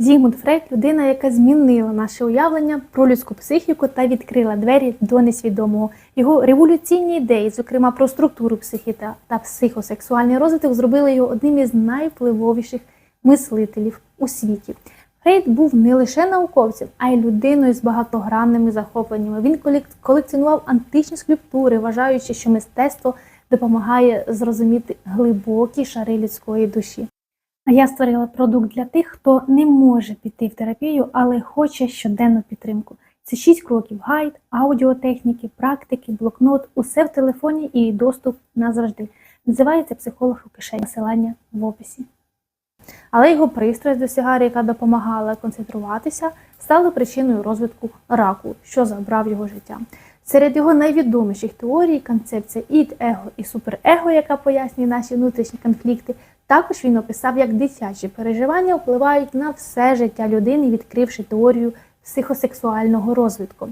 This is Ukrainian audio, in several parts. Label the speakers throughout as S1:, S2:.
S1: Зігмунд Фрейд людина, яка змінила наше уявлення про людську психіку та відкрила двері до несвідомого. Його революційні ідеї, зокрема про структуру психіки та психосексуальний розвиток, зробили його одним із найвпливовіших мислителів у світі. Фрейд був не лише науковцем, а й людиною з багатогранними захопленнями. Він колекціонував античні скульптури, вважаючи, що мистецтво допомагає зрозуміти глибокі шари людської душі. Я створила продукт для тих, хто не може піти в терапію, але хоче щоденну підтримку. Це 6 кроків: гайд, аудіотехніки, практики, блокнот, усе в телефоні і доступ назавжди. Називається психолог у кишені. Посилання в описі. Але його пристрасть до сигари, яка допомагала концентруватися, стала причиною розвитку раку, що забрав його життя. Серед його найвідоміших теорій концепція ід, его і суперего, яка пояснює наші внутрішні конфлікти, також він описав, як дитячі переживання впливають на все життя людини, відкривши теорію психосексуального розвитку.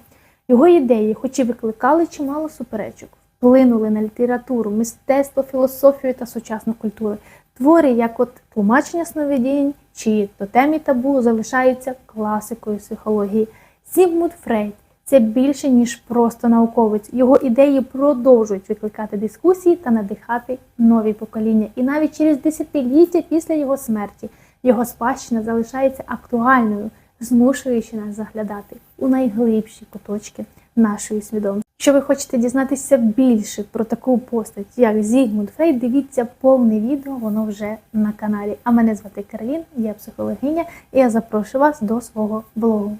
S1: Його ідеї, хоч і викликали чимало суперечок, вплинули на літературу, мистецтво, філософію та сучасну культуру. Твори, як от тлумачення сновидінь чи тотемі табу, залишаються класикою психології. Сігмунд Фрейд це більше ніж просто науковець. Його ідеї продовжують викликати дискусії та надихати нові покоління. І навіть через десятиліття після його смерті його спадщина залишається актуальною, змушуючи нас заглядати у найглибші куточки нашої свідомості. Якщо ви хочете дізнатися більше про таку постать, як Зігмунд Фрейд, дивіться повне відео, воно вже на каналі. А мене звати Каролін, я психологиня, і я запрошую вас до свого блогу.